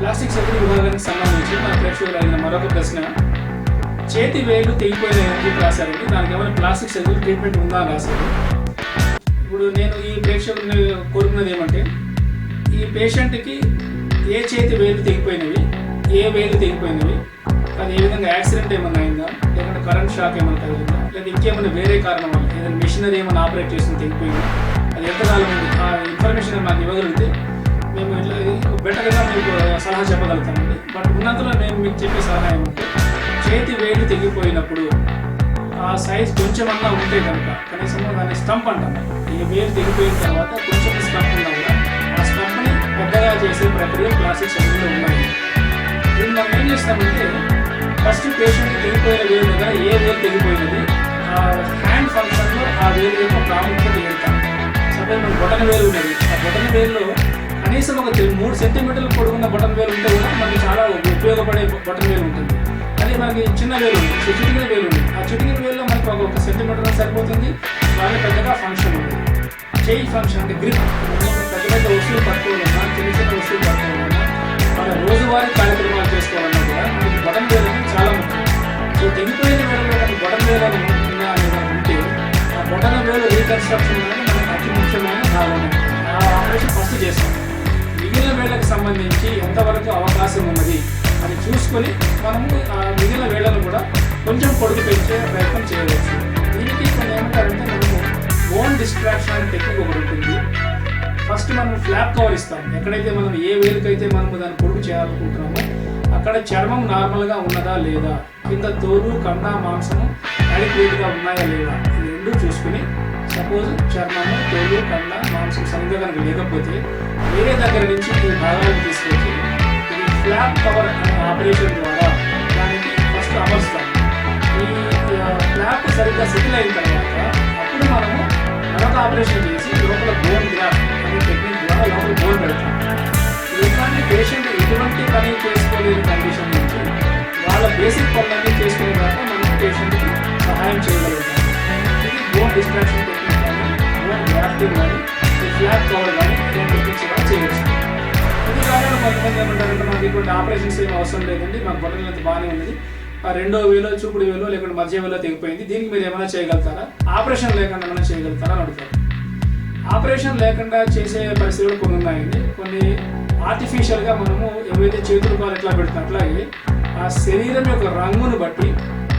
Plastic surgery విభాగానికి సంబంధించి మన ప్రేక్షకులైన మరొక ప్రశ్న చేతి వేలు తెగిపోయిన చెప్పి రాశారండి. దానికి ఏమైనా ప్లాస్టిక్ సర్జరీ ట్రీట్మెంట్ ఉందా అని రాశారు. ఇప్పుడు నేను ఈ ప్రేక్షకుల్ని కోరుకున్నది ఏమంటే ఈ పేషెంట్కి ఏ చేతి వేలు తెగిపోయినవి ఏ వేలు తెగిపోయినవి అది ఏ విధంగా యాక్సిడెంట్ ఏమైనా అయిందా? లేకుంటే కరెంట్ షాక్ ఏమైనా తగిలిందా? లేదా ఇంకేమైనా వేరే కారణం వల్ల ఏదైనా మిషనరీ ఏమైనా ఆపరేట్ చేసి తెగిపోయిందా అది ఎంతకాలం ఆ ఇన్ఫర్మేషన్ మాకు ఇవ్వగలిగితే మేము ఇట్లా బెటర్గా మీకు సలహా చెప్పగలుగుతామండి బట్ ఉన్నంతలో నేను మీకు చెప్పే సలహా ఏమంటే చేతి వేలు తెగిపోయినప్పుడు ఆ సైజ్ కొంచెమన్నా ఉంటే కనుక కనీసం దాన్ని స్టంప్ అంటాం. ఈ వేలు తెగిపోయిన తర్వాత కొంచెం స్టంప్ ఉన్నా కూడా ఆ స్టంప్ని పెద్దగా చేసే ప్రక్రియ ప్లాస్టిక్ సర్జరీలో ఉన్నాయి దీన్ని మనం ఏం చేస్తామంటే ఫస్ట్ పేషెంట్ తెగిపోయిన వేలు దగ్గర ఏ వేలు తెగిపోయినది ఆ హ్యాండ్ ఫంక్షన్లో ఆ వేలు యొక్క ప్రాముఖ్యత ఏంటాం సపోజ్ మన బొటన వేలు ఉన్నది. ఆ బొటన వేలులో కనీసం ఒక మూడు సెంటీమీటర్ల పొడుగున్న బటన్ వేలు ఉంటే కూడా మనకి చాలా ఉపయోగపడే బటన్ వేలు ఉంటుంది. అదే మనకి చిన్న వేలు ఉంది చిటికిన వేలు ఉంది. ఆ చిటికిన వేలులో మనకి ఒక ఒక సెంటీమీటర్ సరిపోతుంది. వాళ్ళ పెద్దగా ఫంక్షన్ ఉంది చేయి ఫంక్షన్ అంటే గ్రిప్ పెద్ద పెద్ద వస్తువులు పట్టుకోవాలన్నా చిన్న చిన్న వస్తువులు పట్టుకోవాలన్నా మన రోజువారీ కార్యక్రమాలు చేసుకోవాలన్నా కూడా మనకి బటన్ వేలు అనేది చాలా ముఖ్యం. సో తెగిపోయిన వేలలో మనకి బటన్ వేలు ఉంటుందా అనేది ఉంటే ఆ బటన్ వేలు రీకన్స్ట్రక్షన్ అనేది మనకి అతి ముఖ్యమైన భాగం ఆ ఆపరేషన్ ఫస్ట్ చేస్తాం. వేళకు సంబంధించి ఎంతవరకు అవకాశం ఉన్నది అని చూసుకొని మనము ఆ మిగిలిన వేళను కూడా కొంచెం పొడుగు పెంచే ప్రయత్నం చేయవచ్చు. దీనికి కొన్ని ఏమంటారంటే మనము ఓన్ డిస్ట్రాక్షన్ అనే టెక్నిక్ ఒకటి ఉంటుంది. ఫస్ట్ మనం ఫ్లాప్ కవర్ ఇస్తాం. ఎక్కడైతే మనం ఏ వేలుకైతే మనము దాన్ని పొడుగు చేయాలనుకుంటున్నామో అక్కడ చర్మం నార్మల్గా ఉన్నదా లేదా కింద తోలు కన్న మాంసము అడిక్వేట్గా ఉన్నాయా లేదా రెండు చూసుకుని సపోజ్ చర్మము తోలు కళ్ళ మాంసం సరిగ్గా కనుక లేకపోతే వేరే దగ్గర నుంచి ఈ భాగాలను తీసుకొచ్చి ఇది ఫ్లాప్ కవర్ అనే ఆపరేషన్ ద్వారా దానికి ఫస్ట్ అమర్స్తాం. ఈ ఫ్లాప్ సరిగ్గా సెటిల్ అయిన తర్వాత అప్పుడు మనము మరొక ఆపరేషన్ చేసి లోపల బోన్ గ్రాఫ్ అనే టెక్నిక్ ద్వారా లోపల బోన్ పెడతాం. ఇట్లాంటి పేషెంట్ ఎటువంటి పని చేసుకోలేని కండిషన్ నుంచి వాళ్ళ బేసిక్ పనులన్నీ చేసుకునే దాకా మనం పేషెంట్కి సహాయం చేయగలుగుతాం. డిస్ట్రాక్షన్ టెక్నిక్ కానీ గ్రాఫ్టింగ్ కానీ ఫ్లాట్ కవర్ కానీ ఇలాంటి కూడా చేయవచ్చు ఇది కాకుండా కొంతమంది ఏమంటారంటే మాకు ఇప్పుడు ఆపరేషన్స్ ఏమి అవసరం లేదండి మాకు బట్టలు అంత బాగానే ఉన్నది ఆ రెండో వేలో చూపుడు వేలో లేకుంటే మధ్య వేలో తెగిపోయింది దీనికి మీరు ఏమైనా చేయగలుగుతారా ఆపరేషన్ లేకుండా ఏమైనా చేయగలుగుతారా అని అడుగుతారు. ఆపరేషన్ లేకుండా చేసే పరిస్థితులు కొన్ని ఉన్నాయండి కొన్ని ఆర్టిఫిషియల్గా మనము ఏవైతే చేతులు కాలు ఎట్లా పెడతాం అట్లాగే ఆ శరీరం యొక్క రంగును బట్టి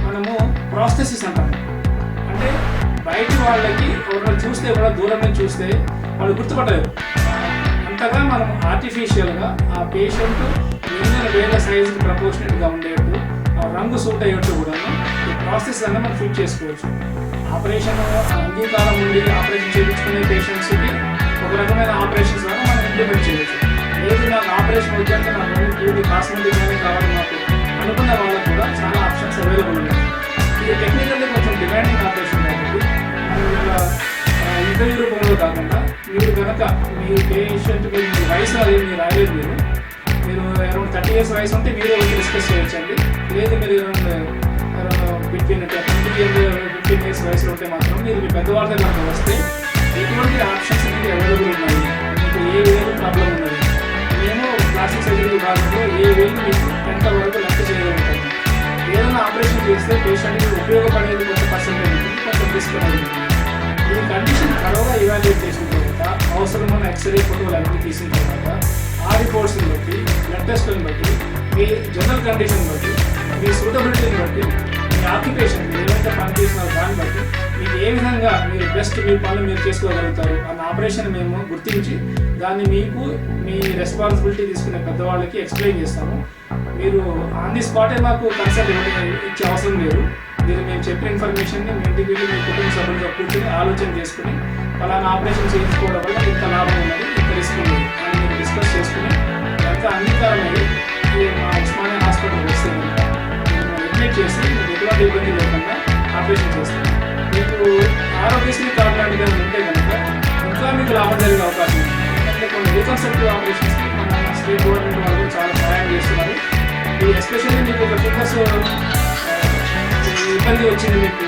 మనము ప్రాస్థెసిస్ అంటాము బయటి వాళ్ళకి ఎవరైనా చూస్తే కూడా దూరం నుంచి చూస్తే వాళ్ళు గుర్తుపట్టలేరు. అంతగా మనం ఆర్టిఫిషియల్గా ఆ పేషెంట్ మిగిలిన వేల సైజుకి ప్రపోర్షనేట్గా ఉండేట్టు ఆ రంగు సూట్ అయ్యేట్టు కూడా ఈ ప్రాసెస్ అన్న మనం ఫిట్ చేసుకోవచ్చు. ఆపరేషన్ అంగీకారం ఉండి ఆపరేషన్ చేయించుకునే పేషెంట్స్కి ఒక రకమైన ఆపరేషన్స్ ద్వారా మనం ఇంప్లిమెంట్ చేయవచ్చు లేదు నాకు ఆపరేషన్ వద్దంటే నాకు బ్యూటీ కాస్మెటిక్ కానీ కావాలి నాకు అనుకున్న వాళ్ళకు కూడా చాలా ఆప్షన్స్ అవైలబుల్ ఉన్నాయి. ఇది టెక్నికల్లీ కొంచెం డిమాండింగ్ ఆపరేషన్ ఇంటర్వ్యూ రూపంలో కాకుండా మీరు కనుక మీ పేషెంట్కి మీ వయసు అది మీరు రాయలేదు మీరు మీరు అరౌండ్ థర్టీ ఇయర్స్ వయసు ఉంటే మీరే వచ్చి డిస్కస్ చేయొచ్చండి. లేదు మీరు around between twenty year fifteen years వయసులో ఉంటే మాత్రం మీరు మీ పెద్దవాళ్ళ దగ్గర వస్తే ఎటువంటి ఆప్షన్స్ మీకు అవైలబుల్ ఉన్నాయి? మీకు ఏ వేలు ప్రాబ్లం ఉన్నది? మేము ప్లాస్టిక్ సర్జరీ విభాగంలో ఏ వేలు మీకు ఎంత వరకు లెక్క చేయగలుగుతాము? ఏదైనా ఆపరేషన్ చేస్తే పేషెంట్కి ఉపయోగపడేది కొంత పర్సెంటేజ్ కొంత రిస్క్ అనేది ఉంటుంది ఈ కండిషన్ ఎక్స్రే ఫోటోలు అన్ని తీసిన తర్వాత ఆ రిపోర్ట్స్ని బట్టి బ్లడ్ టెస్ట్లను బట్టి మీ జనరల్ కండిషన్ బట్టి మీ సూటబిలిటీని బట్టి మీ ఆక్యుపేషన్ మీరు ఏదైతే పని చేసినారో దాన్ని బట్టి మీకు ఏ విధంగా మీరు బెస్ట్ మీ పనులు మీరు చేసుకోగలుగుతారు అన్న ఆపరేషన్ మేము గుర్తించి దాన్ని మీకు మీ రెస్పాన్సిబిలిటీ తీసుకునే పెద్దవాళ్ళకి ఎక్స్ప్లెయిన్ చేస్తాము. మీరు ఆన్ ది స్పాటే మాకు కన్సల్ట్ ఇచ్చే అవసరం లేదు. దీన్ని మేము చెప్పిన ఇన్ఫర్మేషన్ని మీ ఇంటికి వెళ్ళి మీ కుటుంబ సభ్యులతో కూర్చొని ఆలోచన చేసుకుని ఫలానా ఆపరేషన్ చేయించుకోవడం వల్ల ఇంత లాభం ఉన్నది ఇంత రిస్క్ ఉన్నది అని మీరు డిస్కస్ చేసుకుని ఎంత అంగీకారం అయ్యి మా ఉస్మానియా హాస్పిటల్ వస్తే కనుక మేము అడ్మిట్ చేసి మీకు ఎటువంటి ఇబ్బంది లేకుండా ఆపరేషన్ చేస్తాం. మీకు ఆరోగ్యశ్రీ కార్డు లాంటిది ఏమైనా ఉంటే కనుక ఇంకా మీకు లాభం జరిగే అవకాశం ఉంది. ఎందుకంటే కొన్ని రీకన్స్ట్రక్టివ్ ఆపరేషన్స్కి మన స్టేట్ గవర్నమెంట్ వాళ్ళు ఇబ్బంది వచ్చింది మీకు?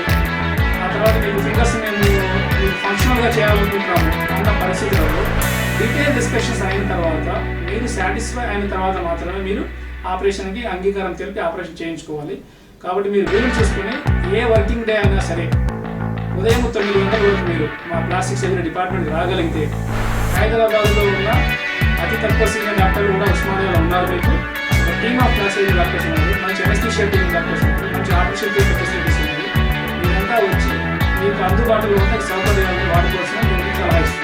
ఆ తర్వాత మీకు ఫింగర్స్ మేము ఫంక్షనల్గా చేయాలనుకుంటున్నాము. అన్న పరిస్థితులలో డీటెయిల్ డిస్కషన్స్ అయిన తర్వాత మీరు సాటిస్ఫై అయిన తర్వాత మాత్రమే మీరు ఆపరేషన్కి అంగీకారం తెలిపి ఆపరేషన్ చేయించుకోవాలి. కాబట్టి మీరు వీలు చేసుకుని ఏ వర్కింగ్ డే అయినా సరే ఉదయం తొమ్మిది గంటల వరకు మీరు మా ప్లాస్టిక్ సర్జరీ డిపార్ట్మెంట్ రాగలిగితే హైదరాబాద్లో ఉన్న అతి తక్కువ సీనియర్ డాక్టర్లు కూడా ఉస్మానియాలో ఉన్నారు మీకు. టీమ్ ఆఫ్ ప్లాస్టిక్ డాక్టర్స్ ఉన్నారు. మంచి ఎనస్థిషియా టీమ్ డాక్టర్స్ ఉన్నారు. మంచి ఆపరేషన్ టీమ్ డాక్టర్స్ త్వరగా వచ్చి మీకు అందుబాటులో ఉండే సౌకర్యాన్ని వాడుకోవాల్సిన నేను సలహా ఇస్తాను